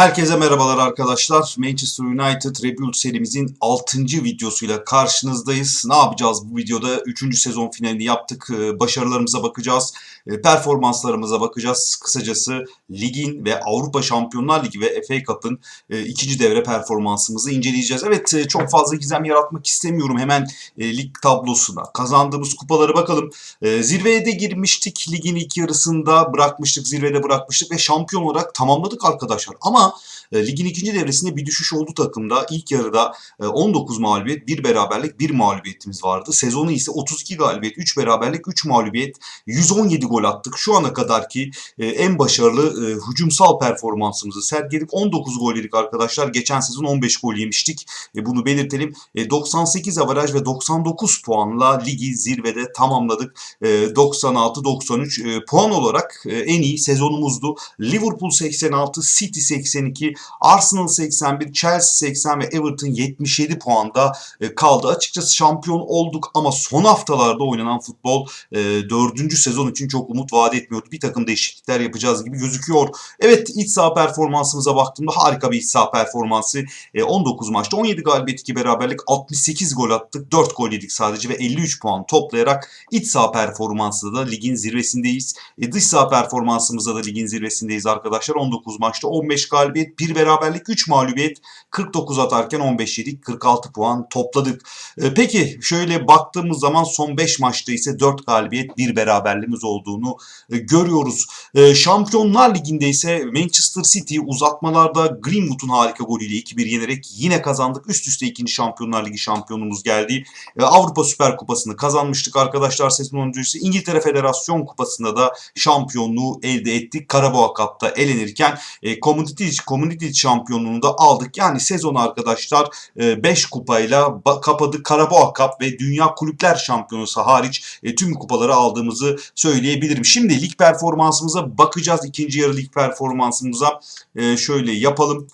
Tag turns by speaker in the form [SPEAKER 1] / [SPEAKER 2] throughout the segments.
[SPEAKER 1] Herkese merhabalar arkadaşlar. Manchester United Rebuild serimizin 6. videosuyla karşınızdayız. Ne yapacağız bu videoda? 3. sezon finalini yaptık. Ee, Başarılarımıza bakacağız. Ee, Performanslarımıza bakacağız. Kısacası ligin ve Avrupa Şampiyonlar Ligi ve FA Cup'ın e, ikinci devre performansımızı inceleyeceğiz. Evet e, çok fazla gizem yaratmak istemiyorum. Hemen e, lig tablosuna, kazandığımız kupalara bakalım. E, Zirveye de girmiştik. Ligin ilk yarısında bırakmıştık. Zirvede bırakmıştık ve şampiyon olarak tamamladık arkadaşlar. Ama e, ligin ikinci devresinde bir düşüş oldu takımda. İlk yarıda e, 19 mağlubiyet, 1 beraberlik, 1 mağlubiyetimiz vardı. Sezonu ise 32 galibiyet, 3 beraberlik, 3 mağlubiyet, 117 gol attık. Şu ana kadar ki e, en başarılı e, hücumsal performansımızı sergiledik. 19 gol yedik arkadaşlar. Geçen sezon 15 gol yemiştik. E, bunu belirtelim. E, 98 avaraj ve 99 puanla ligi zirvede tamamladık. E, 96-93 e, puan olarak e, en iyi sezonumuzdu. Liverpool 86, City 82, Arsenal 81, Chelsea 80 ve Everton 77 puanda e, kaldı. Açıkçası şampiyon olduk ama son haftalarda oynanan futbol e, dördüncü sezon için çok umut vaat etmiyordu. Bir takım değişiklikler yapacağız gibi gözüküyor. Evet iç saha performansımıza baktığımda harika bir iç saha performansı. E, 19 maçta 17 galibiyet 2 beraberlik 68 gol attık. 4 gol yedik sadece ve 53 puan toplayarak iç saha performansında da ligin zirvesindeyiz. E, dış saha performansımızda da ligin zirvesindeyiz arkadaşlar. 19 maçta 15 galibiyet, 1 beraberlik, 3 mağlubiyet, 49 atarken 15 yedik, 46 puan topladık. E, peki şöyle baktığımız zaman son 5 maçta ise 4 galibiyet, 1 beraberliğimiz olduğunu e, görüyoruz. E, Şampiyonlar Ligi'nde ise Manchester City uzatmalarda Greenwood'un harika golüyle 2-1 yenerek yine kazandık. Üst üste ikinci Şampiyonlar Ligi şampiyonumuz geldi. E, Avrupa Süper Kupası'nı kazanmıştık arkadaşlar sezon öncesi. İngiltere Federasyon Kupası'nda da şampiyonluğu elde ettik. Karabağ Cup'ta elenirken Community, Community şampiyonluğunu da aldık. Yani sezon arkadaşlar 5 kupayla kapadık. Karabağ Cup ve Dünya Kulüpler Şampiyonası hariç tüm kupaları aldığımızı söyleyebilirim. Şimdi lig performansımıza bakacağız. İkinci yarı lig performansımıza E, şöyle yapalım.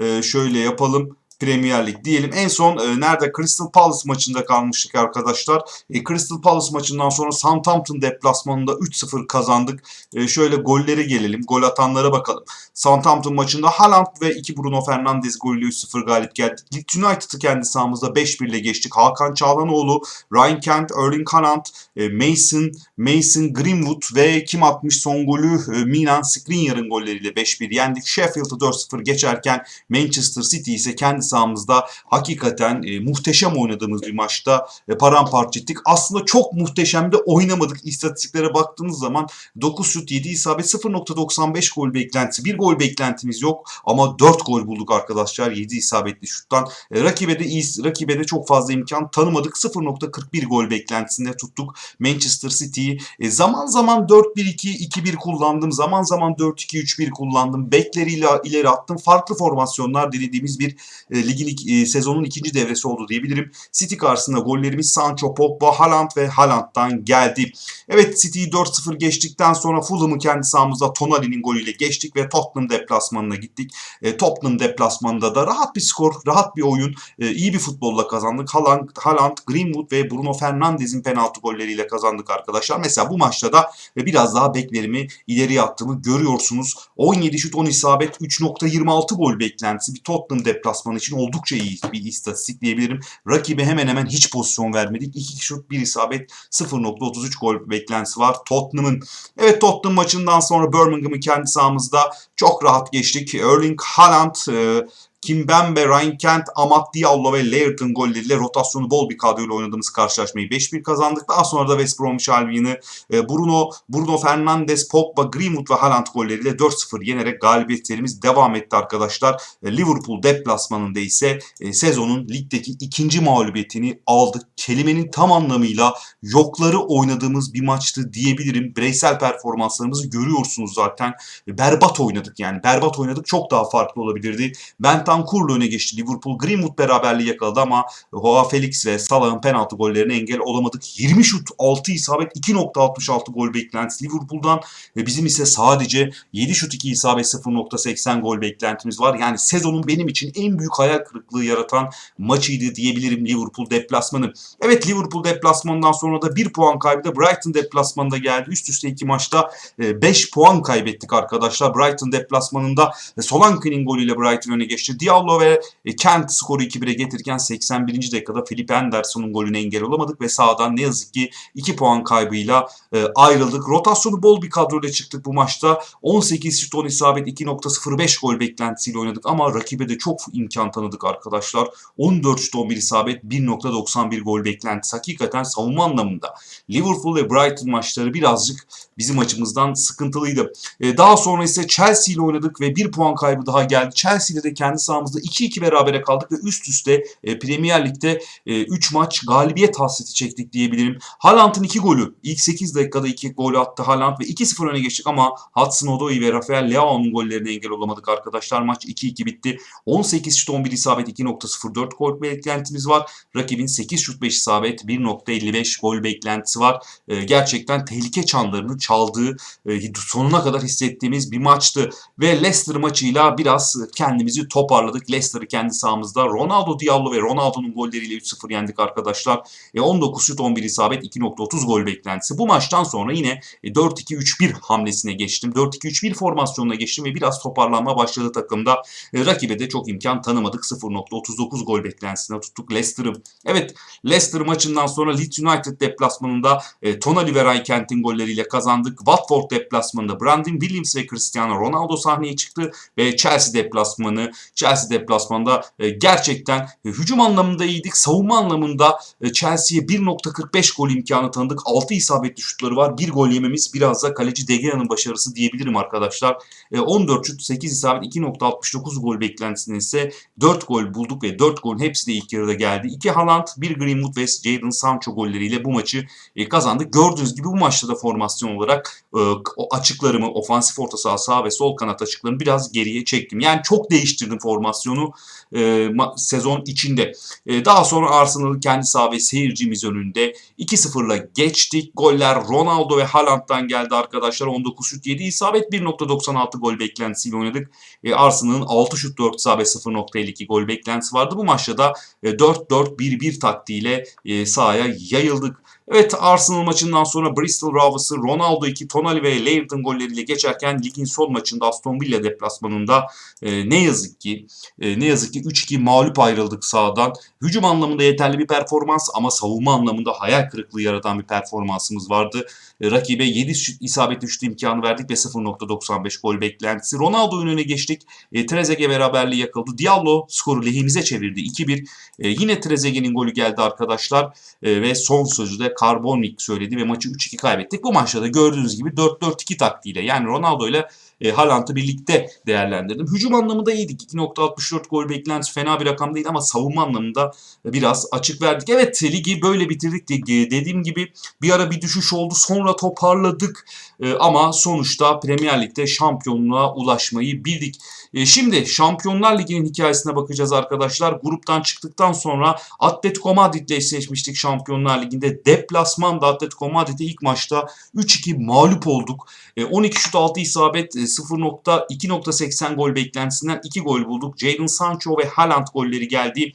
[SPEAKER 1] E, şöyle yapalım. Premier Lig diyelim. En son e, nerede Crystal Palace maçında kalmıştık arkadaşlar. E, Crystal Palace maçından sonra Southampton deplasmanında 3-0 kazandık. E, şöyle gollere gelelim. Gol atanlara bakalım. Southampton maçında Haaland ve 2 Bruno Fernandes golüyle 3-0 galip geldik. Leeds United'ı kendi sahamızda 5-1 ile geçtik. Hakan Çağlanoğlu, Ryan Kent, Erling Haaland, e, Mason, Mason Greenwood ve kim atmış son golü? E, Milan Skriniar'ın golleriyle 5-1 yendik. Sheffield'ı 4-0 geçerken Manchester City ise kendi sahamızda hakikaten e, muhteşem oynadığımız bir maçta e, paramparça ettik. Aslında çok muhteşem de oynamadık. İstatistiklere baktığınız zaman 9 şut 7 isabet 0.95 gol beklentisi. Bir gol beklentimiz yok ama 4 gol bulduk arkadaşlar 7 isabetli şuttan. E, rakibe de iyi, rakibe de çok fazla imkan tanımadık. 0.41 gol beklentisinde tuttuk Manchester City'yi. E, zaman zaman 4-1-2-2-1 kullandım. Zaman zaman 4-2-3-1 kullandım. Bekleriyle ileri attım. Farklı formasyonlar denediğimiz bir e, ligin e, sezonun ikinci devresi oldu diyebilirim. City karşısında gollerimiz Sancho, Pogba, Haaland ve Haaland'dan geldi. Evet City'yi 4-0 geçtikten sonra Fulham'ı kendi sahamızda Tonali'nin golüyle geçtik ve Tottenham deplasmanına gittik. E, Tottenham deplasmanında da rahat bir skor, rahat bir oyun, e, iyi bir futbolla kazandık. Haaland, Haaland, Greenwood ve Bruno Fernandes'in penaltı golleriyle kazandık arkadaşlar. Mesela bu maçta da e, biraz daha beklerimi ileriye attığımı görüyorsunuz. 17 şut 10 isabet 3.26 gol beklentisi bir Tottenham deplasmanı için oldukça iyi bir istatistik diyebilirim. Rakibe hemen hemen hiç pozisyon vermedik. 2 şut 1 isabet 0.33 gol beklentisi var Tottenham'ın. Evet Tottenham maçından sonra Birmingham'ı kendi sahamızda çok rahat geçtik. Erling Haaland e, Kimbembe, Ryan Kent, Amat Diallo ve Lairton golleriyle rotasyonu bol bir kadroyla oynadığımız karşılaşmayı 5-1 kazandık. Daha sonra da West Bromwich Albion'ı e, Bruno, Bruno Fernandes, Pogba, Greenwood ve Haaland golleriyle 4-0 yenerek galibiyetlerimiz devam etti arkadaşlar. E, Liverpool deplasmanında ise e, sezonun ligdeki ikinci mağlubiyetini aldık. Kelimenin tam anlamıyla yokları oynadığımız bir maçtı diyebilirim. Bireysel performanslarımızı görüyorsunuz zaten. Berbat oynadık yani. Berbat oynadık. Çok daha farklı olabilirdi. Ben Bentancur'la öne geçti. Liverpool Greenwood beraberliği yakaladı ama Joao Felix ve Salah'ın penaltı gollerine engel olamadık. 20 şut, 6 isabet, 2.66 gol beklentisi Liverpool'dan ve bizim ise sadece 7 şut 2 isabet 0.80 gol beklentimiz var. Yani sezonun benim için en büyük hayal kırıklığı yaratan maçıydı diyebilirim Liverpool deplasmanı. Evet Liverpool deplasmanından sonra da 1 puan kaybı da Brighton deplasmanında geldi. Üst üste 2 maçta 5 puan kaybettik arkadaşlar. Brighton deplasmanında e, Solanke'nin golüyle Brighton öne geçti. Diallo ve e, Kent skoru 2-1'e getirirken 81. dakikada Felipe Anderson'un golüne engel olamadık ve sağdan ne yazık ki 2 puan kaybıyla e, ayrıldık. Rotasyonu bol bir kadroyla çıktık bu maçta. 18 şut 10 isabet 2.05 gol beklentisiyle oynadık ama rakibe de çok imkan tanıdık arkadaşlar. 14 şut 11 isabet 1.91 gol beklentisi. Hakikaten savunma anlamında Liverpool ve Brighton maçları birazcık bizim açımızdan sıkıntılıydı. E, daha sonra ise Chelsea ile oynadık ve bir puan kaybı daha geldi. Chelsea ile de kendi sahamızda 2-2 berabere kaldık ve üst üste e, Premier Lig'de 3 maç galibiyet hasreti çektik diyebilirim. Haaland'ın 2 golü. ilk 8 dakikada 2 golü attı Haaland ve 2-0 öne geçtik ama Hudson Odoi ve Rafael Leao'nun gollerine engel olamadık arkadaşlar. Maç 2-2 bitti. 18 şut 11 isabet 2.04 gol beklentimiz var. Rakibin 8 şut 5 isabet 1.55 gol beklentisi var. E, gerçekten tehlike çanlarını çaldığı e, sonuna kadar hissettiğimiz bir maçtı. Ve Leicester maçıyla biraz kendimizi toparladık. Leicester'ı kendi sahamızda Ronaldo Diallo ve Ronaldo'nun golleriyle 3-0 yendik arkadaşlar. E, 19 şut 11 isabet 2.30 gol beklentisi. Bu maçtan sonra yine e, 4-2-3-1 hamlesine geçtim. 4-2-3-1 formasyonuna geçtim ve biraz toparlanma başladı takımda. E, rakibe de çok imkan tanımadık. 0.39 gol beklentisine tuttuk Leicester'ı. Evet Leicester maçından sonra Leeds United deplasmanında e, Tonali ve Raykent'in golleriyle kazandık. Watford deplasmanında Brandon Williams ve Cristiano Ronaldo sahneye çıktı ve Chelsea deplasmanı Chelsea deplasmanda e, gerçekten e, hücum anlamında iyiydik. Savunma anlamında e, Chelsea'ye 1.45 gol imkanı tanıdık. 6 isabetli şutları var. 1 gol yememiz biraz da kaleci De Gea'nın başarısı diyebilirim arkadaşlar. E, 14 şut 8 isabet 2.69 gol beklentisinde ise 4 gol bulduk ve 4 gol hepsi de ilk yarıda geldi. 2 Haaland, 1 Greenwood ve Jadon Sancho golleriyle bu maçı kazandık. Gördüğünüz gibi bu maçta da formasyon olarak e, o açıklarımı, ofansif orta saha, sağ ve sol kanat açıklarını biraz geriye çektim. Yani çok değiştirdim formasyonu e, sezon içinde. E, daha sonra Arsenal'ı kendi sağ ve seyircimiz önünde 2-0'la geçtik. Goller Ronaldo ve Haaland'dan geldi arkadaşlar. 19 şut 7 isabet 1.96 gol beklentisiyle oynadık. E, Arsenal'ın 6 şut 4 isabet 0.52 gol beklentisi vardı. Bu maçta da e, 4-4-1-1 taktiğiyle e, sahaya yayıldık. Evet Arsenal maçından sonra Bristol Rovers'ı Ronaldo 2, Tonali ve Lairton golleriyle geçerken ligin son maçında Aston Villa deplasmanında e, ne yazık ki e, ne yazık ki 3-2 mağlup ayrıldık sahadan. Hücum anlamında yeterli bir performans ama savunma anlamında hayal kırıklığı yaratan bir performansımız vardı. E, rakibe 7 şut, isabetli şut imkanı verdik ve 0.95 gol beklentisi. Ronaldo önüne geçtik. E, Trezeguet beraberliği yakaladı. Diallo skoru lehimize çevirdi. 2-1. E, yine Trezeguet'in golü geldi arkadaşlar. E, ve son sözü de Carbonik söyledi ve maçı 3-2 kaybettik. Bu maçta da gördüğünüz gibi 4-4-2 taktiğiyle yani Ronaldo ile e, Haaland'ı birlikte değerlendirdim. Hücum anlamında iyiydik. 2.64 gol beklentisi fena bir rakam değil ama savunma anlamında biraz açık verdik. Evet ligi böyle bitirdik. Dediğim gibi bir ara bir düşüş oldu. Sonra toparladık. E, ama sonuçta Premier Lig'de şampiyonluğa ulaşmayı bildik. E, şimdi Şampiyonlar Ligi'nin hikayesine bakacağız arkadaşlar. Gruptan çıktıktan sonra Atletico Madrid eşleşmiştik Şampiyonlar Ligi'nde. Deplasmanda Atletico Madrid'e ilk maçta 3-2 mağlup olduk. 12 şut 6 isabet 0.2.80 gol beklentisinden 2 gol bulduk. Jadon Sancho ve Haaland golleri geldi.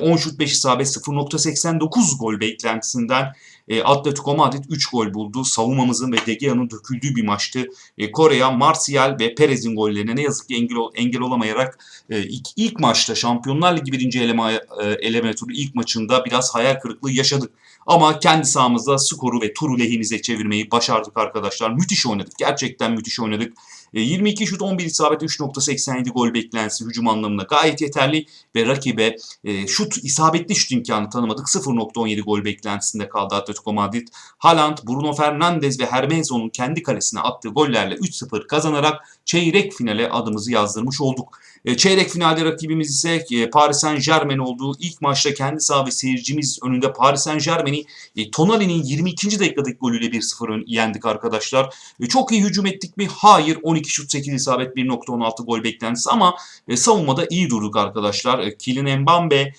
[SPEAKER 1] 10 şut 5 isabet 0.89 gol beklentisinden e, Atletico Madrid 3 gol buldu. Savunmamızın ve De Gea'nın döküldüğü bir maçtı. E, Kore'ye Martial ve Perez'in gollerine ne yazık ki engel, engel olamayarak e, ilk, ilk maçta Şampiyonlar Ligi birinci eleme, e, eleme turu ilk maçında biraz hayal kırıklığı yaşadık. Ama kendi sahamızda skoru ve turu lehimize çevirmeyi başardık arkadaşlar. Müthiş oynadık. Gerçekten müthiş oynadık. 22 şut 11 isabet 3.87 gol beklentisi hücum anlamında gayet yeterli ve rakibe e, şut isabetli şut imkanı tanımadık. 0.17 gol beklentisinde kaldı Atletico Madrid. Haaland, Bruno Fernandes ve Hermenzon'un kendi kalesine attığı gollerle 3-0 kazanarak çeyrek finale adımızı yazdırmış olduk. E, çeyrek finalde rakibimiz ise e, Paris Saint Germain olduğu ilk maçta kendi saha ve seyircimiz önünde Paris Saint Germain'i e, Tonali'nin 22. dakikadaki golüyle 1-0 yendik arkadaşlar. Çok iyi hücum ettik mi? Hayır. 12 12 şut 8 isabet 1.16 gol beklentisi ama savunmada iyi durduk arkadaşlar. Kylian Mbappe,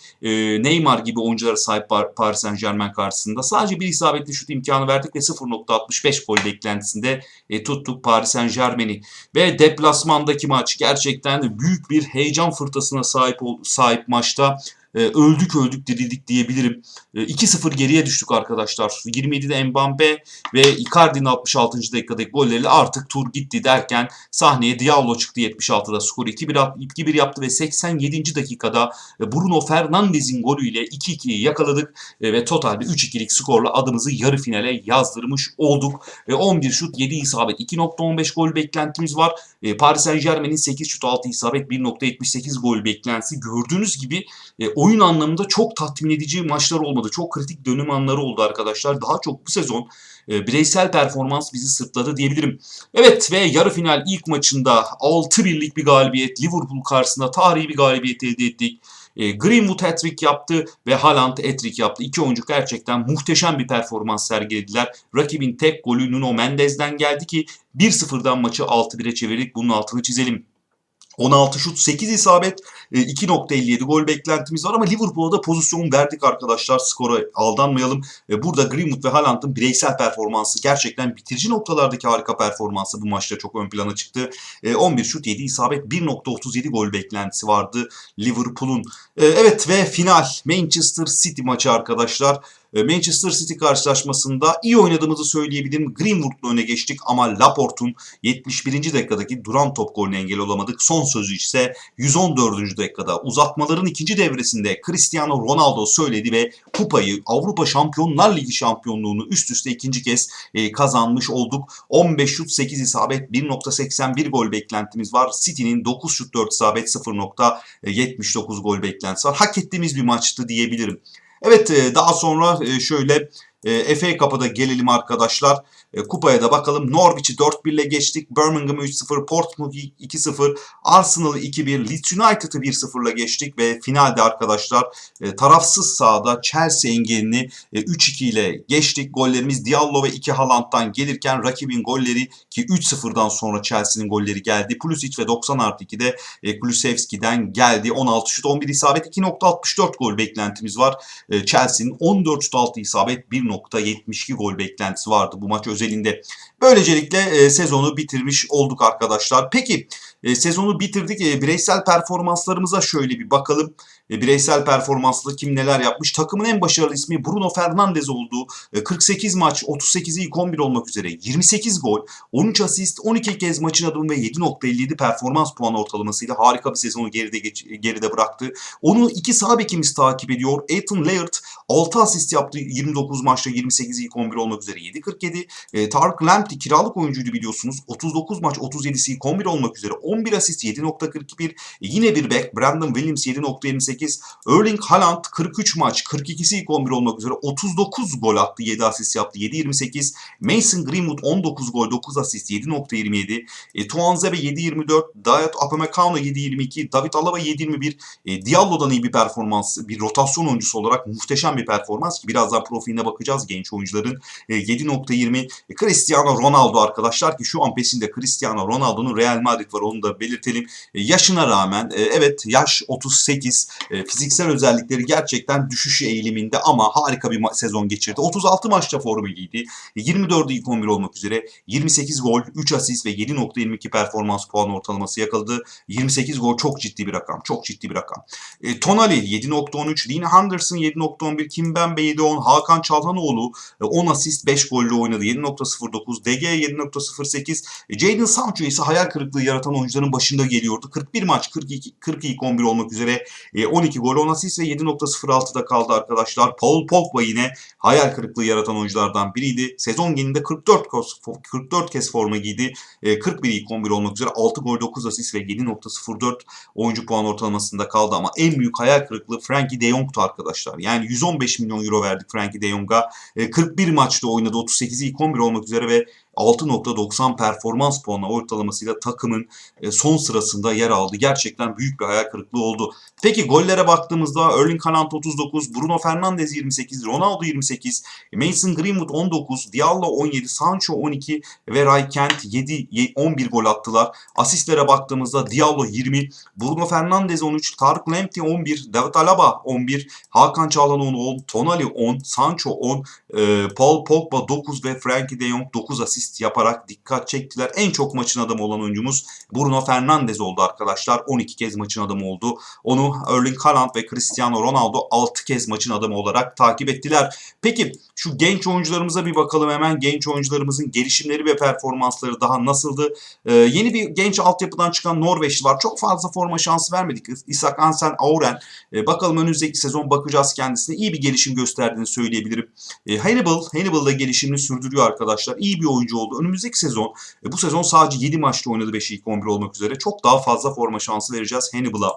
[SPEAKER 1] Neymar gibi oyunculara sahip Par- Paris Saint Germain karşısında sadece bir isabetli şut imkanı verdik ve 0.65 gol beklentisinde tuttuk Paris Saint Germain'i. Ve deplasmandaki maç gerçekten büyük bir heyecan fırtınasına sahip sahip maçta. E, öldük öldük dirildik diyebilirim. E, 2-0 geriye düştük arkadaşlar. 27'de Mbappe ve Icardi'nin 66. dakikadaki golleriyle artık tur gitti derken sahneye Diallo çıktı 76'da skoru 2-1 at- 2-1 yaptı ve 87. dakikada e, Bruno Fernandes'in golüyle 2-2'yi yakaladık e, ve totalde 3-2'lik skorla adımızı yarı finale yazdırmış olduk. E, 11 şut 7 isabet 2.15 gol beklentimiz var. E, Paris Saint Germain'in 8 şut 6 isabet 1.78 gol beklentisi. Gördüğünüz gibi e, oyun anlamında çok tatmin edici maçlar olmadı. Çok kritik dönüm anları oldu arkadaşlar. Daha çok bu sezon e, bireysel performans bizi sırtladı diyebilirim. Evet ve yarı final ilk maçında 6-1'lik bir galibiyet Liverpool karşısında tarihi bir galibiyet elde ettik. E, Greenwood hat-trick yaptı ve Haaland hat-trick yaptı. İki oyuncu gerçekten muhteşem bir performans sergilediler. Rakibin tek golü Nuno Mendes'den geldi ki 1-0'dan maçı 6-1'e çevirdik. Bunun altını çizelim. 16 şut 8 isabet e, 2.57 gol beklentimiz var ama Liverpool'a da pozisyon verdik arkadaşlar skora aldanmayalım. E, Burada Greenwood ve Haaland'ın bireysel performansı gerçekten bitirici noktalardaki harika performansı bu maçta çok ön plana çıktı. E, 11 şut 7 isabet 1.37 gol beklentisi vardı Liverpool'un. E, Evet ve final Manchester City maçı arkadaşlar. E, Manchester City karşılaşmasında iyi oynadığımızı söyleyebilirim. Greenwood'la öne geçtik ama Laporte'un 71. dakikadaki duran top golüne engel olamadık. Son sözü ise 114. dakikada uzatmaların ikinci devresinde Cristiano Ronaldo söyledi ve kupayı Avrupa Şampiyonlar Ligi şampiyonluğunu üst üste ikinci kez e, kazanmış olduk. 15 şut 8 isabet 1.81 gol beklentimiz var. City'nin 9 şut 4 isabet 0.79 gol beklentisi var. Hak ettiğimiz bir maçtı diyebilirim. Evet e, daha sonra e, şöyle e, FA Cup'a gelelim arkadaşlar. E, Kupaya da bakalım. Norwich'i 4-1 ile geçtik. Birmingham'ı 3-0, Portsmouth'u 2-0, Arsenal'ı 2-1, Leeds United'ı 1-0 ile geçtik ve finalde arkadaşlar e, tarafsız sahada Chelsea engelini e, 3-2 ile geçtik. Gollerimiz Diallo ve 2 Haaland'dan gelirken rakibin golleri ki 3-0'dan sonra Chelsea'nin golleri geldi. Pulisic ve 90 artı 2'de e, Kulusevski'den geldi. 16 şut 11 isabet 2.64 gol beklentimiz var. E, Chelsea'nin 14 şut 6 isabet 1.72 gol beklentisi vardı bu maç özelinde. Böylelikle e, sezonu bitirmiş olduk arkadaşlar. Peki e, sezonu bitirdik. E, bireysel performanslarımıza şöyle bir bakalım. Bireysel performansla kim neler yapmış? Takımın en başarılı ismi Bruno Fernandes oldu. E, 48 maç, 38'i ilk 11 olmak üzere 28 gol, 13 asist, 12 kez maçın adımı ve 7.57 performans puanı ortalamasıyla harika bir sezonu geride geç- geride bıraktı. Onu iki sağ bekimiz takip ediyor. Ethan Laird 6 asist yaptı 29 maçta 28 ilk 11 olmak üzere 7.47. E, Tarık Lamptey kiralık oyuncuydu biliyorsunuz. 39 maç 37'si ilk 11 olmak üzere 11 asist 7.41. E, yine bir back Brandon Williams 7.28. Erling Haaland 43 maç 42'si ilk 11 olmak üzere 39 gol attı 7 asist yaptı 7.28. Mason Greenwood 19 gol 9 asist 7.27. E, Tuanzebe 7.24. Dayot Upamecano 7.22. David Alaba 7.21. E, Diallo'dan iyi bir performans. Bir rotasyon oyuncusu olarak muhteşem bir performans birazdan profiline bakacağız genç oyuncuların. E, 7.20. E, Cristiano Ronaldo arkadaşlar ki şu an peşinde Cristiano Ronaldo'nun Real Madrid var onu da belirtelim. E, yaşına rağmen e, evet yaş 38. E, fiziksel özellikleri gerçekten düşüş eğiliminde ama harika bir sezon geçirdi. 36 maçta formu giydi. 24'ü ilk 11 olmak üzere 28 gol, 3 asist ve 7.22 performans puanı ortalaması yakaladı. 28 gol çok ciddi bir rakam. Çok ciddi bir rakam. E, Tonali 7.13, Dean Henderson 7.11, Kimpembe 7.10, Hakan Çalhanoğlu e, 10 asist 5 golle oynadı 7.09, DG 7.08, e, Jadon Sancho ise hayal kırıklığı yaratan oyuncuların başında geliyordu. 41 maç 42 42 ilk 11 olmak üzere e, 12 gol 10 asist ve 7.06'da kaldı arkadaşlar. Paul Pogba yine hayal kırıklığı yaratan oyunculardan biriydi. Sezon genelinde 44 kez, 44 kez forma giydi. E, 41 ilk 11 olmak üzere 6 gol 9 asist ve 7.04 oyuncu puan ortalamasında kaldı ama en büyük hayal kırıklığı Frankie de Jong'tu arkadaşlar. Yani 115 milyon euro verdik Frankie de Jong'a. E, 41 maçta oynadı 38'i ilk 11 olmak üzere ve 6.90 performans puanı ortalamasıyla takımın e, son sırasında yer aldı. Gerçekten büyük bir hayal kırıklığı oldu. Peki gollere baktığımızda Erling Haaland 39, Bruno Fernandes 28, Ronaldo 28, Mason Greenwood 19, Diallo 17, Sancho 12 ve Ray Kent 7 11 gol attılar. Asistlere baktığımızda Diallo 20, Bruno Fernandes 13, Tarık Lamptey 11, David Alaba 11, Hakan Çalhanoğlu 10, Tonali 10, Sancho 10, e, Paul Pogba 9 ve Frankie de Jong 9 asist yaparak dikkat çektiler. En çok maçın adamı olan oyuncumuz Bruno Fernandes oldu arkadaşlar. 12 kez maçın adamı oldu. Onu Erling Haaland ve Cristiano Ronaldo 6 kez maçın adamı olarak takip ettiler. Peki şu genç oyuncularımıza bir bakalım hemen. Genç oyuncularımızın gelişimleri ve performansları daha nasıldı? Ee, yeni bir genç altyapıdan çıkan Norveçli var. Çok fazla forma şansı vermedik. Isak Hansen Auren. Ee, bakalım önümüzdeki sezon bakacağız kendisine. İyi bir gelişim gösterdiğini söyleyebilirim. Ee, Hannibal, Hannibal da gelişimini sürdürüyor arkadaşlar. İyi bir oyuncu oldu. Önümüzdeki sezon, e, bu sezon sadece 7 maçta oynadı 5 ilk 11 olmak üzere. Çok daha fazla forma şansı vereceğiz Hannibal'a.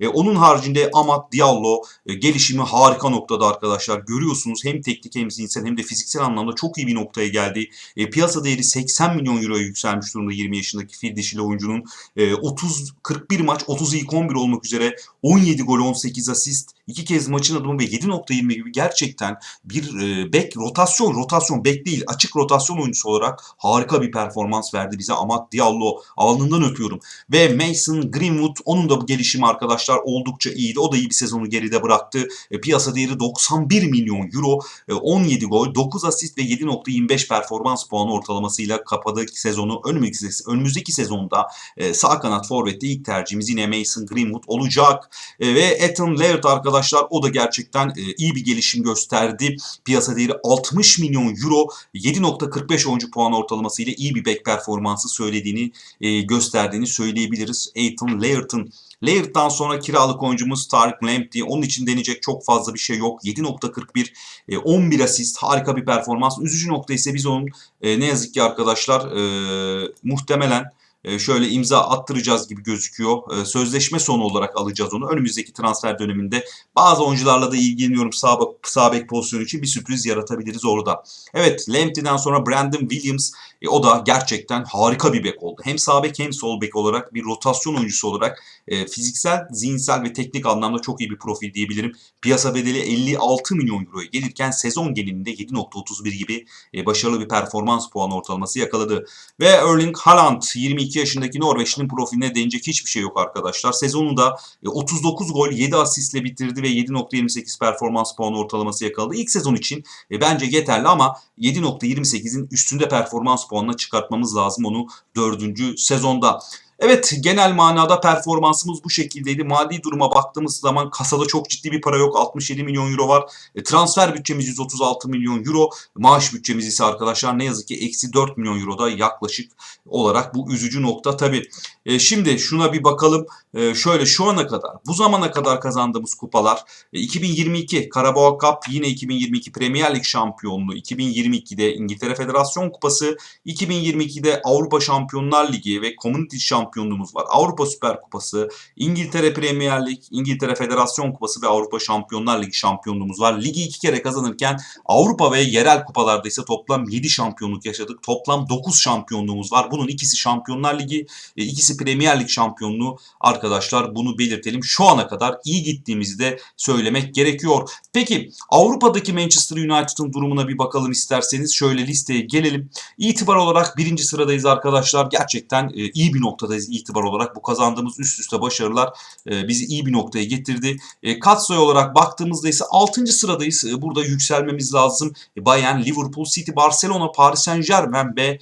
[SPEAKER 1] E, onun haricinde Amat Diallo e, gelişimi harika noktada arkadaşlar. Görüyorsunuz hem teknik hem zihinsel hem de fiziksel anlamda çok iyi bir noktaya geldi. E, piyasa değeri 80 milyon euroya yükselmiş durumda 20 yaşındaki fil dişili oyuncunun. E, 30 41 maç 30 ilk 11 olmak üzere 17 gol 18 asist iki kez maçın adamı ve 7.20 gibi gerçekten bir e, bek rotasyon rotasyon bek değil açık rotasyon oyuncusu olarak harika bir performans verdi bize Amat Diallo alnından öpüyorum ve Mason Greenwood onun da bu gelişimi arkadaşlar oldukça iyiydi. O da iyi bir sezonu geride bıraktı. E, piyasa değeri 91 milyon euro. E, 17 gol 9 asist ve 7.25 performans puanı ortalamasıyla kapadı sezonu. Önümüzdeki, önümüzdeki sezonda e, sağ kanat forvette ilk tercihimiz yine Mason Greenwood olacak. E, ve Ethan Laird arkadaşlar o da gerçekten e, iyi bir gelişim gösterdi. Piyasa değeri 60 milyon euro 7.45 oyuncu puan ortalaması ile iyi bir back performansı söylediğini e, gösterdiğini söyleyebiliriz. Ethan Laird'ın Laird'dan sonra kiralık oyuncumuz Tarık Lamptey. Onun için deneyecek çok fazla bir şey yok. 7.41 e, 11 asist harika bir performans. Üzücü nokta ise biz onun e, ne yazık ki arkadaşlar e, muhtemelen e, şöyle imza attıracağız gibi gözüküyor. E, sözleşme sonu olarak alacağız onu. Önümüzdeki transfer döneminde bazı oyuncularla da ilgileniyorum sağ, sağ bek pozisyonu için bir sürpriz yaratabiliriz orada. Evet Lamptey'den sonra Brandon Williams e, o da gerçekten harika bir bek oldu. Hem sağ bek hem sol bek olarak bir rotasyon oyuncusu olarak e, fiziksel, zihinsel ve teknik anlamda çok iyi bir profil diyebilirim. Piyasa bedeli 56 milyon euroya gelirken sezon genelinde 7.31 gibi e, başarılı bir performans puan ortalaması yakaladı. Ve Erling Haaland 22 yaşındaki Norveçlinin profiline değinecek hiçbir şey yok arkadaşlar. Sezonunda e, 39 gol 7 asistle bitirdi ve 7.28 performans puanı ortalaması yakaladı. İlk sezon için e, bence yeterli ama 7.28'in üstünde performans puanına çıkartmamız lazım onu 4. sezonda. Evet genel manada performansımız bu şekildeydi. Mali duruma baktığımız zaman kasada çok ciddi bir para yok. 67 milyon euro var. E, transfer bütçemiz 136 milyon euro. Maaş bütçemiz ise arkadaşlar ne yazık ki eksi 4 milyon euroda yaklaşık olarak bu üzücü nokta. Tabi e, şimdi şuna bir bakalım. E, şöyle şu ana kadar bu zamana kadar kazandığımız kupalar e, 2022 Karabağ Cup yine 2022 Premier Lig şampiyonluğu 2022'de İngiltere Federasyon Kupası 2022'de Avrupa Şampiyonlar Ligi ve Community şampiyonluğumuz var. Avrupa Süper Kupası, İngiltere Premier Lig, İngiltere Federasyon Kupası ve Avrupa Şampiyonlar Ligi şampiyonluğumuz var. Ligi iki kere kazanırken Avrupa ve yerel kupalarda ise toplam 7 şampiyonluk yaşadık. Toplam 9 şampiyonluğumuz var. Bunun ikisi Şampiyonlar Ligi, e, ikisi Premier Lig şampiyonluğu. Arkadaşlar bunu belirtelim. Şu ana kadar iyi gittiğimizi de söylemek gerekiyor. Peki Avrupa'daki Manchester United'ın durumuna bir bakalım isterseniz. Şöyle listeye gelelim. İtibar olarak birinci sıradayız arkadaşlar. Gerçekten e, iyi bir noktadayız itibar olarak. Bu kazandığımız üst üste başarılar e, bizi iyi bir noktaya getirdi. E, katsayı olarak baktığımızda ise 6. sıradayız. Burada yükselmemiz lazım. Bayern, Liverpool, City, Barcelona, Paris Saint Germain ve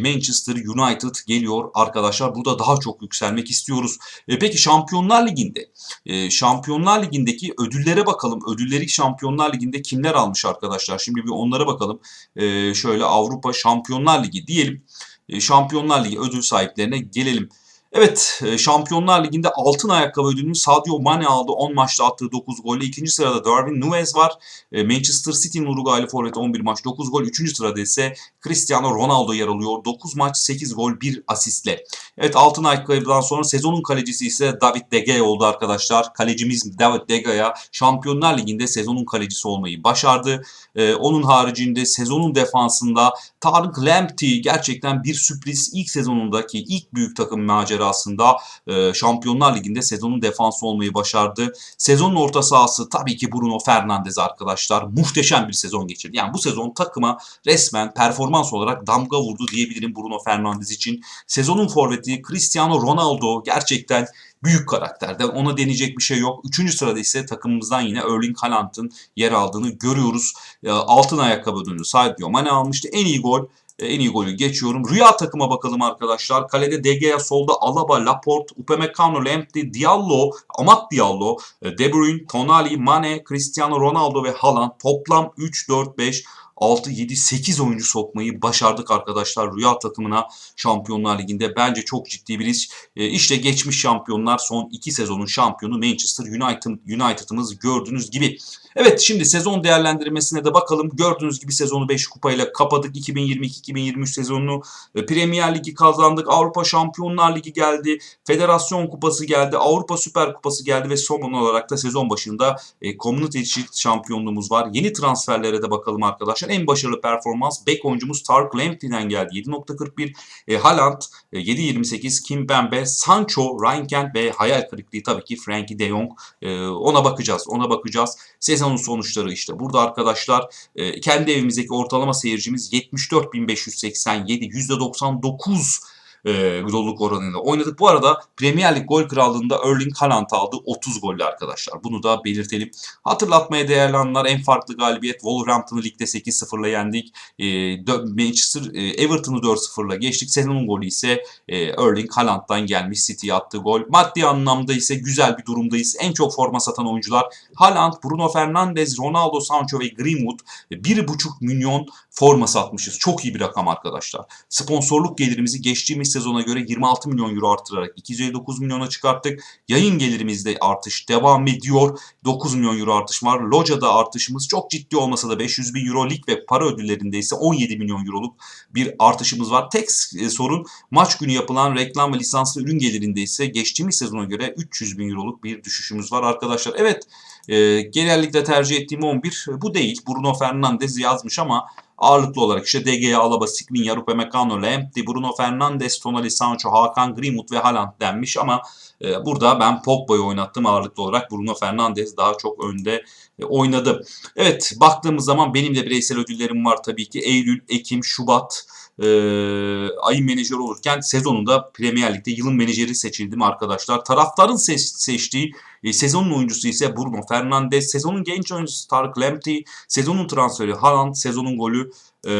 [SPEAKER 1] Manchester United geliyor arkadaşlar. Burada daha çok yükselmek istiyoruz. E, peki Şampiyonlar Ligi'nde e, Şampiyonlar Ligi'ndeki ödüllere bakalım. Ödülleri Şampiyonlar Ligi'nde kimler almış arkadaşlar? Şimdi bir onlara bakalım. E, şöyle Avrupa Şampiyonlar Ligi diyelim. E, Şampiyonlar Ligi ödül sahiplerine gelelim. Evet, e, Şampiyonlar Ligi'nde altın ayakkabı ödülünü Sadio Mane aldı. 10 maçta attığı 9 golle. İkinci sırada Darwin Nunes var. E, Manchester City'nin Uruguaylı forveti 11 maç 9 gol. Üçüncü sırada ise Cristiano Ronaldo yer alıyor. 9 maç 8 gol 1 asistle. Evet altın ayakkabıdan sonra sezonun kalecisi ise David De Gea oldu arkadaşlar. Kalecimiz David De Gea Şampiyonlar Ligi'nde sezonun kalecisi olmayı başardı. E, onun haricinde sezonun defansında Tarık Lamptey gerçekten bir sürpriz ilk sezonundaki ilk büyük takım macerasında e, Şampiyonlar Ligi'nde sezonun defansı olmayı başardı. Sezonun orta sahası tabii ki Bruno Fernandes arkadaşlar. Muhteşem bir sezon geçirdi. Yani bu sezon takıma resmen performans olarak damga vurdu diyebilirim Bruno Fernandes için. Sezonun forveti Cristiano Ronaldo gerçekten büyük karakterden ona deneyecek bir şey yok. Üçüncü sırada ise takımımızdan yine Erling Haaland'ın yer aldığını görüyoruz. E, altın ayakkabı ödülünü Sadio Mane almıştı. En iyi gol en iyi golü geçiyorum. Rüya takıma bakalım arkadaşlar. Kalede De Gea, solda Alaba, Laporte, Upamecano, Lamptey, Diallo, Amat Diallo, e, De Bruyne, Tonali, Mane, Cristiano Ronaldo ve Haaland toplam 3, 4, 5, 6, 7, 8 oyuncu sokmayı başardık arkadaşlar Rüya takımına Şampiyonlar Ligi'nde. Bence çok ciddi bir iş. E, işte geçmiş şampiyonlar son 2 sezonun şampiyonu Manchester United United'ımız gördüğünüz gibi. Evet şimdi sezon değerlendirmesine de bakalım. Gördüğünüz gibi sezonu 5 kupayla kapadık. 2022-2023 sezonunu e, Premier Ligi kazandık. Avrupa Şampiyonlar Ligi geldi. Federasyon Kupası geldi. Avrupa Süper Kupası geldi ve son olarak da sezon başında e, Community Shield şampiyonluğumuz var. Yeni transferlere de bakalım arkadaşlar. En başarılı performans bek oyuncumuz Tarık Lamptey'den geldi. 7.41 e, Haaland e, 7.28 Kim Pembe, Sancho, Ryan Kent ve hayal kırıklığı tabii ki Frankie de Jong. E, ona bakacağız. Ona bakacağız. Sezonun sonuçları işte. Burada arkadaşlar e, kendi evimizdeki ortalama seyircimiz 74.587 %99 e, golluk oranıyla oynadık. Bu arada Premier Lig gol krallığında Erling Haaland aldı 30 golle arkadaşlar. Bunu da belirtelim. Hatırlatmaya değerli anlar en farklı galibiyet Wolverhampton'ı ligde 8-0'la yendik. E, Manchester e, Everton'ı 4-0'la geçtik. Sezonun golü ise e, Erling Haaland'dan gelmiş City'ye attığı gol. Maddi anlamda ise güzel bir durumdayız. En çok forma satan oyuncular Haaland, Bruno Fernandes, Ronaldo, Sancho ve Greenwood 1,5 milyon forma satmışız. Çok iyi bir rakam arkadaşlar. Sponsorluk gelirimizi geçtiğimiz sezona göre 26 milyon euro artırarak 259 milyona çıkarttık. Yayın gelirimizde artış devam ediyor. 9 milyon euro artış var. Loca'da artışımız çok ciddi olmasa da 500 bin euro lig ve para ödüllerinde ise 17 milyon euroluk bir artışımız var. Tek e, sorun maç günü yapılan reklam ve lisanslı ürün gelirinde ise geçtiğimiz sezona göre 300 bin euroluk bir düşüşümüz var arkadaşlar. Evet e, genellikle tercih ettiğim 11 bu değil. Bruno Fernandes yazmış ama ağırlıklı olarak işte DG, Alaba, Skriniar, Upamecano, Lamptey, Bruno Fernandes, Tonali, Sancho, Hakan, Greenwood ve Haaland denmiş ama e, burada ben Pogba'yı oynattım ağırlıklı olarak. Bruno Fernandes daha çok önde e, oynadı. Evet baktığımız zaman benim de bireysel ödüllerim var tabii ki. Eylül, Ekim, Şubat e, ayın menajeri olurken sezonunda Premier Lig'de yılın menajeri seçildim arkadaşlar. Taraftarın se seçtiği e, sezonun oyuncusu ise Bruno Fernandes, sezonun genç oyuncusu Tarık Lamptey, sezonun transferi Haaland, sezonun golü e,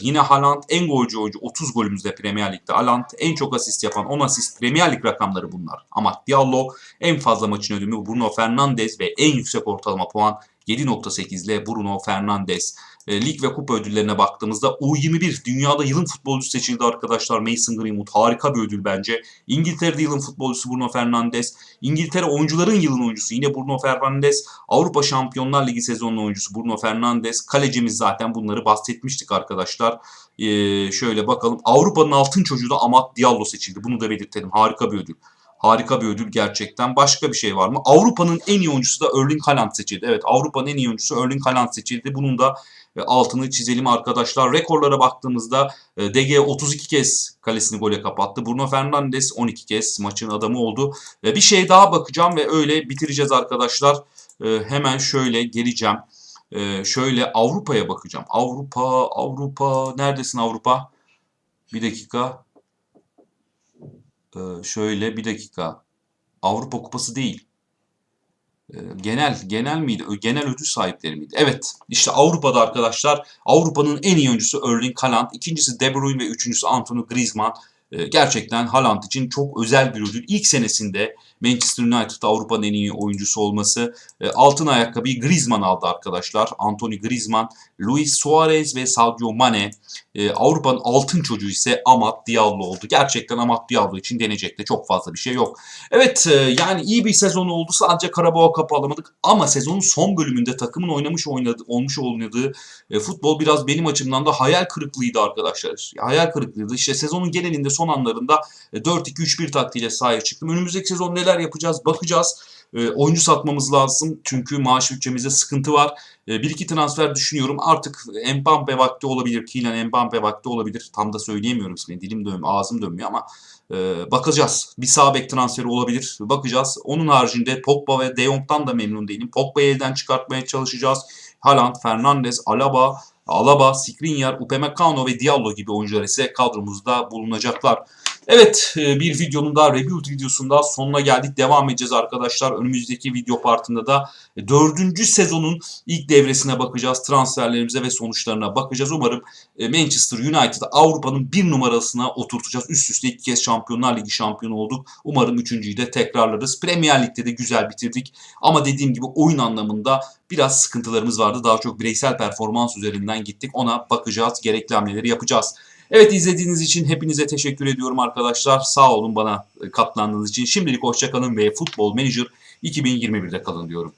[SPEAKER 1] yine Haaland en golcü oyuncu 30 golümüzde Premier Lig'de Haaland en çok asist yapan 10 asist Premier Lig rakamları bunlar. Ama Diallo en fazla maçın ödülü Bruno Fernandes ve en yüksek ortalama puan 7.8 ile Bruno Fernandes. E, lig ve kupa ödüllerine baktığımızda U21 dünyada yılın futbolcusu seçildi arkadaşlar. Mason Greenwood harika bir ödül bence. İngiltere'de yılın futbolcusu Bruno Fernandes. İngiltere oyuncuların yılın oyuncusu yine Bruno Fernandes. Avrupa Şampiyonlar Ligi sezonunun oyuncusu Bruno Fernandes. Kalecimiz zaten bunları bahsetmiştik arkadaşlar. Ee, şöyle bakalım. Avrupa'nın altın çocuğu da Amat Diallo seçildi. Bunu da belirtelim. Harika bir ödül. Harika bir ödül gerçekten. Başka bir şey var mı? Avrupa'nın en iyi oyuncusu da Erling Haaland seçildi. Evet Avrupa'nın en iyi oyuncusu Erling Haaland seçildi. Bunun da e, altını çizelim arkadaşlar. Rekorlara baktığımızda e, DG 32 kez kalesini gole kapattı. Bruno Fernandes 12 kez maçın adamı oldu. Bir şey daha bakacağım ve öyle bitireceğiz arkadaşlar. E, hemen şöyle geleceğim. Şöyle Avrupa'ya bakacağım. Avrupa, Avrupa, neredesin Avrupa? Bir dakika. Şöyle bir dakika. Avrupa Kupası değil. Ee, genel genel miydi? Genel ödül sahipleri miydi? Evet. İşte Avrupa'da arkadaşlar Avrupa'nın en iyi oyuncusu Erling Haaland, ikincisi De Bruyne ve üçüncüsü Antonio Griezmann. Ee, gerçekten Haaland için çok özel bir ödül. İlk senesinde Manchester United Avrupa'nın en iyi oyuncusu olması. E, altın ayakkabıyı Griezmann aldı arkadaşlar. Anthony Griezmann, Luis Suarez ve Sadio Mane. E, Avrupa'nın altın çocuğu ise Amat Diallo oldu. Gerçekten Amat Diallo için denecek de çok fazla bir şey yok. Evet e, yani iyi bir sezon oldu. Sadece Karabağ Kapı alamadık ama sezonun son bölümünde takımın oynamış oynadı, olmuş oynadığı futbol biraz benim açımdan da hayal kırıklığıydı arkadaşlar. Ya, hayal kırıklığıydı. İşte sezonun genelinde son anlarında e, 4-2-3-1 taktiğiyle sahaya çıktım. Önümüzdeki sezon neler yapacağız bakacağız. E, oyuncu satmamız lazım çünkü maaş bütçemizde sıkıntı var. E, bir iki transfer düşünüyorum. Artık Mbappe vakti olabilir. Kylian Mbappe vakti olabilir. Tam da söyleyemiyorum ismini. Dilim dönmüyor, ağzım dönmüyor ama e, bakacağız. Bir sağ bek transferi olabilir. Bakacağız. Onun haricinde Pogba ve De Jong'dan da memnun değilim. Pogba'yı elden çıkartmaya çalışacağız. Haaland, Fernandes, Alaba, Alaba, Skriniar, Upamecano ve Diallo gibi oyuncular ise kadromuzda bulunacaklar. Evet e, bir videonun daha rebuild videosunda sonuna geldik. Devam edeceğiz arkadaşlar. Önümüzdeki video partında da e, dördüncü sezonun ilk devresine bakacağız. Transferlerimize ve sonuçlarına bakacağız. Umarım e, Manchester United Avrupa'nın bir numarasına oturtacağız. Üst üste iki kez Şampiyonlar Ligi şampiyonu olduk. Umarım üçüncüyü de tekrarlarız. Premier Lig'de de güzel bitirdik. Ama dediğim gibi oyun anlamında biraz sıkıntılarımız vardı. Daha çok bireysel performans üzerinden gittik. Ona bakacağız. Gerekli hamleleri yapacağız. Evet izlediğiniz için hepinize teşekkür ediyorum arkadaşlar. Sağ olun bana katlandığınız için. Şimdilik hoşçakalın ve Futbol Manager 2021'de kalın diyorum.